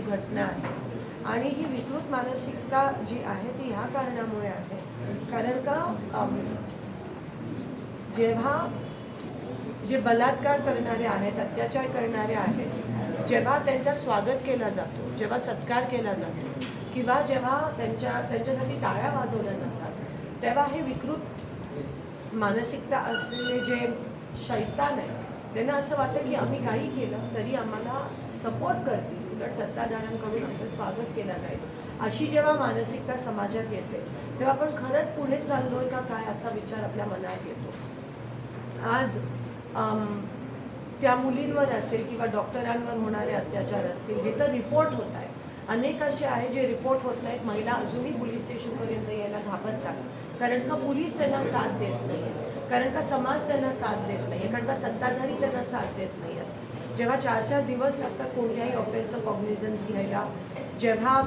घटना आहे. आणि ही विकृत मानसिकता जी आहे ती ह्या कारणामुळे आहे. कारण का जेव्हा जे बलात्कार करणारे आहेत अत्याचार करणारे आहेत जेव्हा त्यांचा स्वागत केला जातो जेव्हा सत्कार केला जातो किंवा जेव्हा त्यांच्या त्यांच्यासाठी टाळ्या वाजवल्या जातात तेव्हा हे विकृत मानसिकता असलेले जे शैतान आहे त्यांना असं वाटतं की आम्ही काही केलं तरी आम्हाला सपोर्ट करतील. उलट सत्ताधाऱ्यांकडून आमचं स्वागत केलं जाईल. अशी जेव्हा मानसिकता समाजात येते तेव्हा आपण खरंच पुढे चाललोय का काय असा विचार आपल्या मनात येतो. आज त्या मुलींवर असेल किंवा डॉक्टरांवर होणारे अत्याचार असतील हे तर रिपोर्ट होत आहे अनेक असे आहे जे रिपोर्ट होत नाहीत महिला अजूनही पोलीस स्टेशनपर्यंत यायला घाबरतात. कारण का पोलीस त्यांना साथ देत नाही कारण का समाज त्यांना साथ देत नाही कारण का सत्ताधारी त्यांना साथ देत नाही जेव्हा चार चार दिवस लागतात कोणत्याही ऑफेसचं कॉग्निझन्स घ्यायला जेव्हा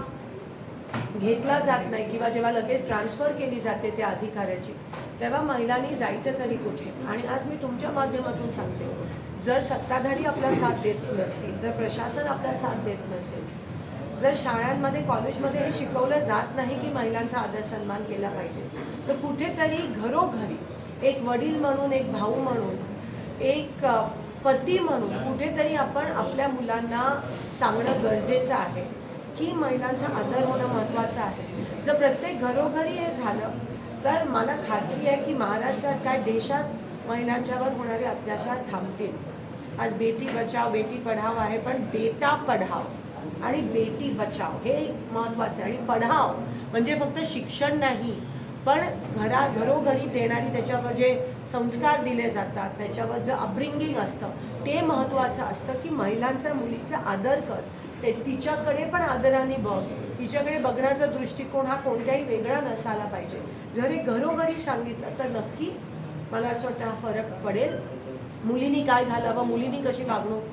घेतला जात नाही किंवा जेव्हा लगेच ट्रान्सफर केली जाते त्या अधिकाऱ्याची तेव्हा महिलांनी जायचं तरी कुठे? आणि आज मी तुमच्या माध्यमातून सांगते जर सत्ताधारी आपला साथ देत नसतील जर प्रशासन आपला साथ देत नसेल जर शाळांमध्ये कॉलेजमध्ये हे शिकवलं जात नाही की महिलांचा आदर सन्मान केला पाहिजे तर कुठेतरी घरोघरी एक वडील म्हणून एक भाऊ म्हणून एक पती म्हणून कुठेतरी आपण आपल्या मुलांना सांगणं गरजेचं आहे की महिलांचा आदर होणं महत्त्वाचं आहे. जर प्रत्येक घरोघरी हे झालं तर मला खात्री आहे की महाराष्ट्रात काय देशात महिलांच्यावर होणारे अत्याचार थांबतील. आज बेटी बचाव बेटी पढाव आहे पण बेटा पढाव आणि बेटी बचाव हे महत्त्वाचं आहे. आणि पढाव म्हणजे फक्त शिक्षण नाही पण घरा घरोघरी देणारी त्याच्यावर जे संस्कार दिले जातात त्याच्यावर जे अपब्रिंगिंग असतं ते महत्त्वाचं असतं की महिलांचा मुलीचा आदर कर. ते तिच्याकडे पण आदराने बघ. तिच्याकडे बघण्याचा दृष्टिकोन हा कोणत्याही वेगळा नसायला पाहिजे. जर हे घरोघरी सांगितलं तर नक्की मला असं वाटतं हा फरक पडेल. मुलींनी काय घालावं मुलींनी कशी वागणूक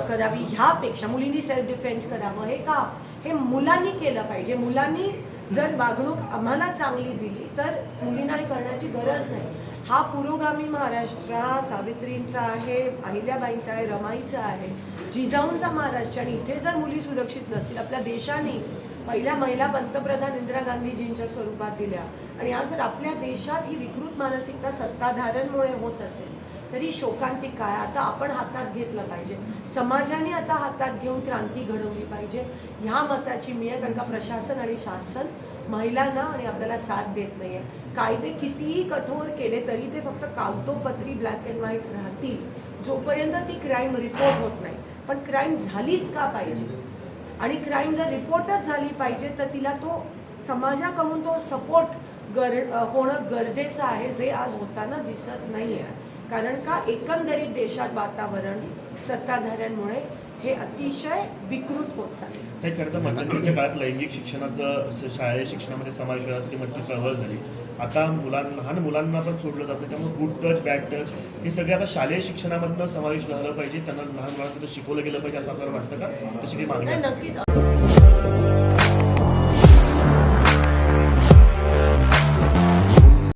करावी ह्यापेक्षा मुलींनी सेल्फ डिफेन्स करावं हे का? हे मुलांनी केलं पाहिजे. मुलांनी जर वागणूक आम्हाला चांगली दिली तर मुलींना हे करण्याची गरज नाही. हा पुरोगामी महाराष्ट्र हा सावित्रींचा आहे अहिल्याबाईंचा आहे रमाईचा आहे जिजाऊंचा महाराष्ट्र. आणि इथे जर मुली सुरक्षित नसतील आपल्या देशाने पहिल्या महिला पंतप्रधान इंदिरा गांधीजींच्या स्वरूपात दिल्या. आणि आज जर आपल्या देशात ही विकृत मानसिकता सत्ताधाऱ्यांमुळे होत असेल तरी शोकांतिक काळ आता आपण हातात घेतलं पाहिजे. समाजाने आता हातात घेऊन क्रांती घडवली पाहिजे. ह्या मताची मी आहे कारण का प्रशासन आणि शासन महिलांना आणि आपल्याला साथ देत नाही आहे कायदे कितीही कठोर केले तरी ते फक्त कागदोपत्री ब्लॅक अँड व्हाईट राहतील. जोपर्यंत ती क्राईम रिपोर्ट होत नाही. पण क्राईम झालीच का पाहिजे? आणि क्राईम जर रिपोर्टच झाली पाहिजे तर तिला तो समाजाकडून तो सपोर्ट गर होणं गरजेचं आहे जे आज होताना दिसत नाही आहे कारण का एकंदरीत देशात वातावरण सत्ताधाऱ्यांमुळे हे अतिशय विकृत होत चालले ते करता मध्यंतरीच्या काळात लैंगिक शिक्षणाचं शालेय शिक्षणामध्ये समावेश होण्यासाठी मोठी चळवळ झाली. आता मुलांना लहान मुलांना पण सोडलं जात त्यामुळे गुड टच बॅड टच हे सगळे आता शालेय शिक्षणामधनं समावेश झालं पाहिजे. त्यांना लहान मुलांना शिकवलं गेलं पाहिजे असं आपल्याला वाटतं का? तशी काही मागणी? नक्कीच.